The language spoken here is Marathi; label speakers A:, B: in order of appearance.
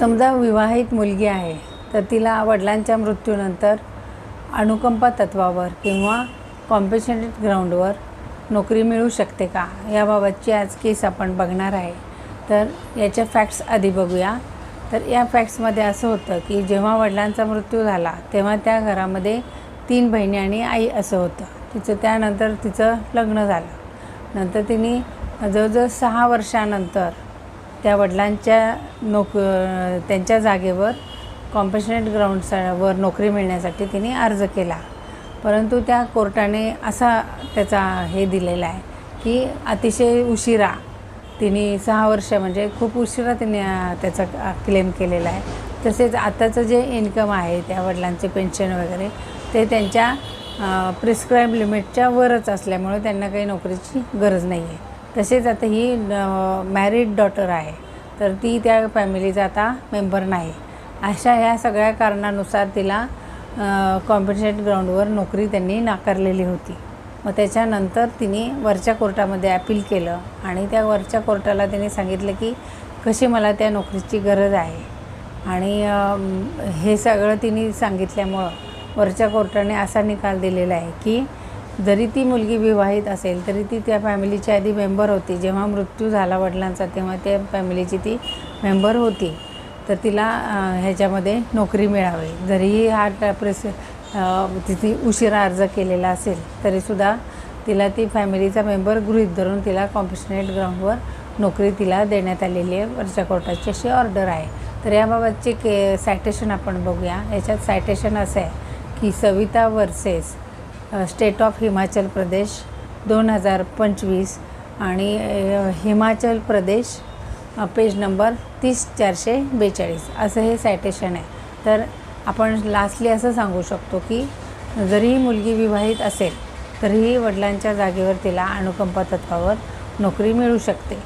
A: समजा विवाहित मुलगी आहे तर तिला वडिलांच्या मृत्यूनंतर अनुकंपा तत्वावर किंवा कॉम्पेशनेट ग्राउंडवर नोकरी मिळू शकते का? याबाबतची आज केस आपण बघणार आहे. तर याच्या फॅक्ट्स आधी बघूया. तर या फॅक्ट्समध्ये असं होतं की जेव्हा वडिलांचा मृत्यू झाला तेव्हा त्या घरामध्ये तीन बहिणी आणि आई असं होतं. तिचं त्यानंतर तिचं लग्न झालं. नंतर तिने जवळजवळ सहा वर्षानंतर त्या वडिलांच्या नोक त्यांच्या जागेवर कॉम्पेशनेट ग्राउंडवर नोकरी मिळण्यासाठी तिने अर्ज केला. परंतु त्या कोर्टाने असा त्याचा हे दिलेला आहे की अतिशय उशिरा तिने सहा वर्ष म्हणजे खूप उशिरा तिने त्याचा क्लेम केलेला आहे. तसेच आताचं जे इन्कम आहे त्या वडिलांचे पेन्शन वगैरे ते त्यांच्या प्रिस्क्राईब लिमिटच्या वरच असल्यामुळे त्यांना काही नोकरीची गरज नाही आहे तसेच आता ही मॅरिड डॉटर आहे. तर ती त्या फॅमिलीचा आता मेंबर नाही. अशा ह्या सगळ्या कारणानुसार तिला कॉम्पिटिशन ग्राउंडवर नोकरी त्यांनी नाकारलेली होती. मग त्याच्यानंतर तिने वरच्या कोर्टामध्ये ॲपील केलं आणि त्या वरच्या कोर्टाला तिने सांगितलं की कशी मला त्या नोकरीची गरज आहे? आणि हे सगळं तिने सांगितल्यामुळं वरच्या कोर्टाने असा निकाल दिलेला आहे की जरी ती मुलगी विवाहित असेल तरी ती त्या फॅमिलीची आधी मेंबर होती. जेव्हा मृत्यू झाला वडिलांचा तेव्हा त्या फॅमिलीची ती मेंबर होती. तर तिला ह्याच्यामध्ये नोकरी मिळावी. जरीही हा प्रेस तिथे उशिरा अर्ज केलेला असेल तरीसुद्धा तिला ती फॅमिलीचा मेंबर गृहीत धरून तिला कॉम्पिशनेट ग्राउंडवर नोकरी तिला देण्यात आलेली आहे. वरच्या कोर्टाची अशी ऑर्डर आहे. तर याबाबतचे के सायटेशन आपण बघूया. याच्यात सायटेशन असं आहे की Savita versus state of Himachal Pradesh दोन हजार पंचवीस आणि हिमाचल प्रदेश पेज नंबर तीस चारशे बेचाळीस. असं हे सायटेशन आहे. तर आपण लास्टली असं सांगू शकतो की जरी मुलगी विवाहित असेल तरीही वडिलांच्या जागेवर तिला अनुकंपा तत्वावर नोकरी मिळू शकते.